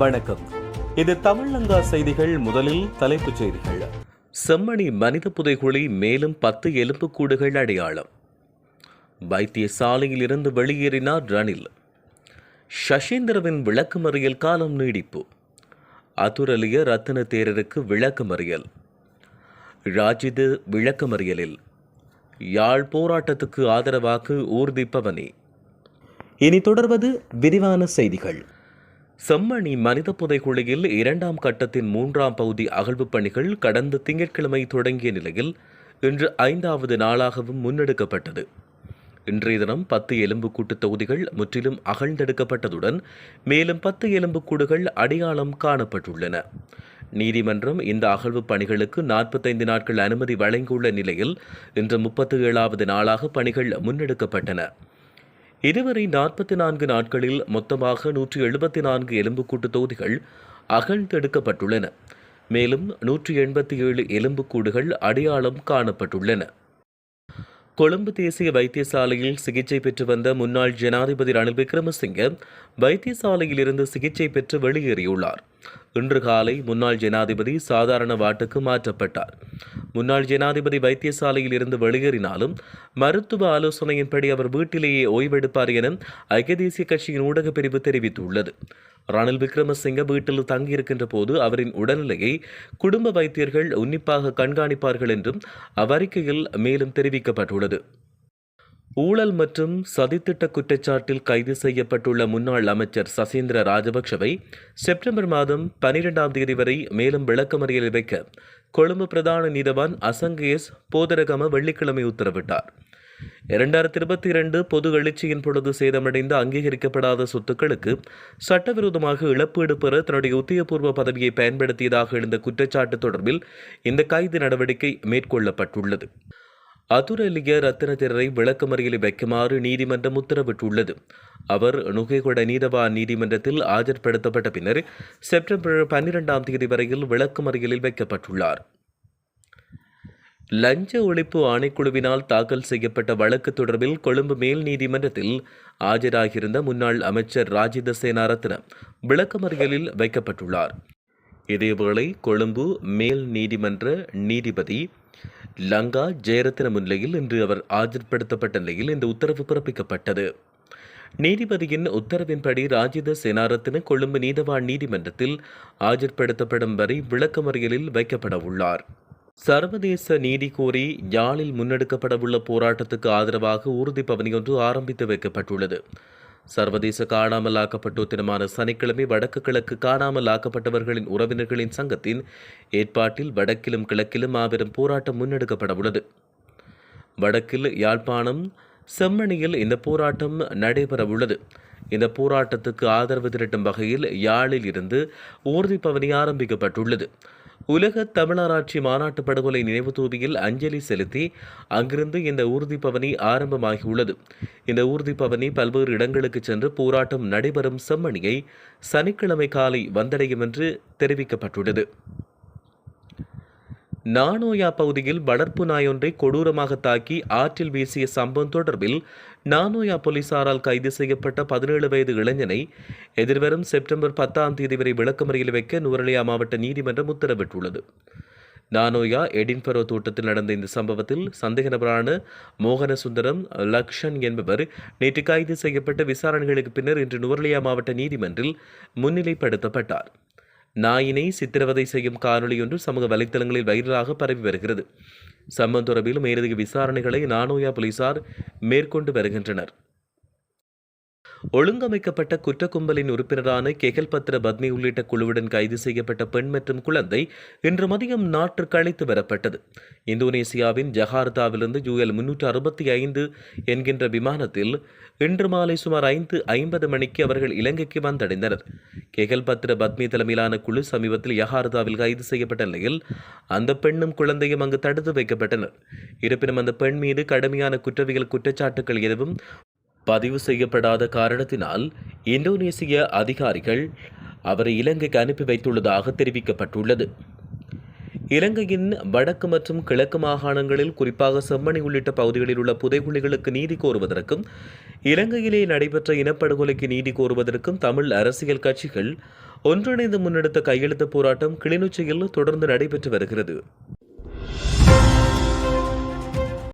வணக்கம். இது தமிழங்கா செய்திகள் முதலில் தலைப்புச் செய்திகள். செம்மணி மனித புதைகுழி மேலும் பத்து எலும்புக்கூடுகள் அடையாளம். வைத்தியசாலையில் இருந்து வெளியேறினார் ரணில். சசீந்திரவின் விளக்குமறியல் காலம் நீடிப்பு. அதுரலிய ரத்தின தேரருக்கு விளக்குமறியல். ராஜிது விளக்கமறியலில். யாழ் போராட்டத்துக்கு ஆதரவாக ஊர்தி பவனி இனி தொடர்வது விரிவான செய்திகள். செம்மணி மனித புதைகுழியில் இரண்டாம் கட்டத்தின் மூன்றாம் பகுதி அகழ்வுப் பணிகள் கடந்த திங்கட்கிழமை தொடங்கிய நிலையில் இன்று ஐந்தாவது நாளாகவும் முன்னெடுக்கப்பட்டது. இன்றைய தினம் பத்து எலும்புக்கூட்டு தொகுதிகள் முற்றிலும் அகழ்ந்தெடுக்கப்பட்டதுடன் மேலும் பத்து எலும்புக்கூடுகள் அடையாளம் காணப்பட்டுள்ளன. நீதிமன்றம் இந்த அகழ்வுப் பணிகளுக்கு நாற்பத்தைந்து நாட்கள் அனுமதி வழங்கியுள்ள நிலையில் இன்று முப்பத்தி ஏழாவது நாளாக பணிகள் முன்னெடுக்கப்பட்டன. இதுவரை நாற்பத்தி நான்கு நாட்களில் மொத்தமாக நூற்றி எழுபத்தி நான்கு எலும்புக்கூட்டு தொகுதிகள் அகழ்ந்தெடுக்கப்பட்டுள்ளன. மேலும் நூற்றி எண்பத்தி ஏழு எலும்புக்கூடுகள் அடையாளம் காணப்பட்டுள்ளன. கொழும்பு தேசிய வைத்தியசாலையில் சிகிச்சை பெற்று வந்த முன்னாள் ஜனாதிபதி ரணில் விக்ரமசிங்க வைத்தியசாலையிலிருந்து சிகிச்சை பெற்று வெளியேறியுள்ளார். இன்று காலை முன்னாள் ஜனாதிபதி சாதாரண வாட்டுக்கு மாற்றப்பட்டார். முன்னாள் ஜனாதிபதி வைத்தியசாலையில் இருந்து வெளியேறினாலும் மருத்துவ ஆலோசனையின்படி அவர் வீட்டிலேயே ஓய்வெடுப்பார் என ஐக்கிய தேசிய கட்சியின் ஊடகப் பிரிவு தெரிவித்துள்ளது. ரணில் விக்ரமசிங்க வீட்டில் தங்கியிருக்கின்ற போது அவரின் உடல்நிலையை குடும்ப வைத்தியர்கள் உன்னிப்பாக கண்காணிப்பார்கள் என்றும் அவ்வறிக்கையில் மேலும் தெரிவிக்கப்பட்டுள்ளது. ஊழல் மற்றும் சதித்திட்ட குற்றச்சாட்டில் கைது செய்யப்பட்டுள்ள முன்னாள் அமைச்சர் சசீந்திர ராஜபக்ஷவை செப்டம்பர் மாதம் பனிரெண்டாம் தேதி வரை மேலும் விளக்கமறியலில் வைக்க கொழும்பு பிரதான நீதவான் அசங்கேஸ் போதரகம வெள்ளிக்கிழமை உத்தரவிட்டார். இரண்டாயிரத்தி இருபத்தி இரண்டு பொது எழுச்சியின் பொழுது சேதமடைந்த அங்கீகரிக்கப்படாத சொத்துக்களுக்கு சட்டவிரோதமாக இழப்பீடு பெற தன்னுடைய உத்தியபூர்வ பதவியை பயன்படுத்தியதாக எழுந்த குற்றச்சாட்டு தொடர்பில் இந்த கைது நடவடிக்கை மேற்கொள்ளப்பட்டுள்ளது. அதுரலிய ரத்தினத்திரரை விளக்கமறியலில் வைக்குமாறு நீதிமன்றம் உத்தரவிட்டுள்ளது. அவர் நுகைகொட நீதவான் நீதிமன்றத்தில் ஆஜர்படுத்தப்பட்ட பின்னர் செப்டம்பர் பன்னிரெண்டாம் தேதி வரையில் விளக்கமறியலில் வைக்கப்பட்டுள்ளார். லஞ்ச ஒழிப்பு ஆணைக்குழுவினால் தாக்கல் செய்யப்பட்ட வழக்கு தொடர்பில் கொழும்பு மேல் நீதிமன்றத்தில் ஆஜராகியிருந்த முன்னாள் அமைச்சர் ராஜித சேனாரத்ன விளக்கமறியலில் வைக்கப்பட்டுள்ளார். இதேவேளை கொழும்பு மேல் நீதிமன்ற நீதிபதி லங்கா ஜெயரத்ன முன்னிலையில் இன்று அவர் ஆஜர்படுத்தப்பட்ட நிலையில் இந்த உத்தரவு பிறப்பிக்கப்பட்டது. நீதிபதியின் உத்தரவின்படி ராஜித சேனாரத்ன கொழும்பு நீதவான் நீதிமன்றத்தில் ஆஜர்படுத்தப்படும் வரை விளக்கமறியலில் வைக்கப்பட உள்ளார். சர்வதேச நீதி கோரி யாழில் முன்னெடுக்கப்படவுள்ள போராட்டத்துக்கு ஆதரவாக ஊர்தி பவனியொன்று ஆரம்பித்து வைக்கப்பட்டுள்ளது. சர்வதேச காணாமல் ஆக்கப்பட்டோர் தினமான சனிக்கிழமை வடக்கு கிழக்கு காணாமல் ஆக்கப்பட்டவர்களின் உறவினர்களின் சங்கத்தின் ஏற்பாட்டில் வடக்கிலும் கிழக்கிலும் மாபெரும் போராட்டம் முன்னெடுக்கப்பட உள்ளது. வடக்கில் யாழ்ப்பாணம் செம்மணியில் இந்த போராட்டம் நடைபெற உள்ளது. இந்த போராட்டத்துக்கு ஆதரவு திரட்டும் வகையில் யாழில் இருந்து ஊர்தி பவனி ஆரம்பிக்கப்பட்டுள்ளது. உலக தமிழராட்சி மாநாட்டு படுகொலை நினைவு தூபியில் அஞ்சலி செலுத்தி அங்கிருந்து இந்த ஊர்தி பவனி ஆரம்பமாகியுள்ளது. இந்த ஊர்தி பவனி பல்வேறு இடங்களுக்கு சென்று போராட்டம் நடைபெறும் செம்மணியை சனிக்கிழமை காலை வந்தடையும் என்று தெரிவிக்கப்பட்டுள்ளது. நானோயா பகுதியில் வளர்ப்பு நாயொன்றை கொடூரமாக தாக்கி ஆற்றில் வீசிய சம்பவம் தொடர்பில் நானோயா போலீசாரால் கைது செய்யப்பட்ட பதினேழு வயது இளைஞனை எதிர்வரும் செப்டம்பர் பத்தாம் தேதி வரை விளக்கமறியல் வைக்க நுவரலியா மாவட்ட நீதிமன்றம் உத்தரவிட்டுள்ளது. நானோயா எடின்பரோ தோட்டத்தில் நடந்த இந்த சம்பவத்தில் சந்தேக நபரான மோகன சுந்தரம் லக்ஷன் என்பவர் நேற்று கைது செய்யப்பட்ட விசாரணைகளுக்கு பின்னர் இன்று நுவரலியா மாவட்ட நீதிமன்றில் முன்னிலைப்படுத்தப்பட்டார். நாயினை சித்திரவதை செய்யும் காணொலி ஒன்று சமூக வலைத்தளங்களில் வைரலாக பரவி வருகிறது. சம்பவம் தொடர்பில் மேலதிக விசாரணைகளை நானோயா போலீசார் மேற்கொண்டு வருகின்றனர். ஒழுங்கமைக்கப்பட்ட குற்ற கும்பலின் உறுப்பினரான கெகல் பத்ர பத்மி உள்ளிட்ட குழுவுடன் கைது செய்யப்பட்ட பெண் மற்றும் குழந்தை இன்று மதியம் நாட்டிற்கு அழைத்து வரப்பட்டது. இந்தோனேசியாவின் ஜகார்த்தாவிலிருந்து யூஎல் முன்னூற்று அறுபத்தி ஐந்து என்கின்ற விமானத்தில் இன்று மாலை சுமார் ஐந்து ஐம்பது மணிக்கு அவர்கள் இலங்கைக்கு வந்தடைந்தனர். கெகல் பத்ர பத்மி தலைமையிலான குழு சமீபத்தில் யகார்தாவில் கைது செய்யப்பட்ட நிலையில் அந்த பெண்ணும் குழந்தையும் அங்கு தடுத்து வைக்கப்பட்டனர். இருப்பினும் அந்த பெண் மீது கடுமையான குற்றவியல் குற்றச்சாட்டுகள் எதுவும் பதிவு செய்யப்படாத காரணத்தினால் இந்தோனேசிய அதிகாரிகள் அவரை இலங்கைக்கு அனுப்பி வைத்துள்ளதாக தெரிவிக்கப்பட்டுள்ளது. இலங்கையின் வடக்கு மற்றும் கிழக்கு மாகாணங்களில் குறிப்பாக செம்மணி உள்ளிட்ட பகுதிகளில் உள்ள புதைகுழிகளுக்கு நீதி கோருவதற்கும் இலங்கையிலே நடைபெற்ற இனப்படுகொலைக்கு நீதி கோருவதற்கும் தமிழ் அரசியல் கட்சிகள் ஒன்றிணைந்து முன்னெடுத்த கையெழுத்து போராட்டம் கிளிநொச்சியில் தொடர்ந்து நடைபெற்று வருகிறது.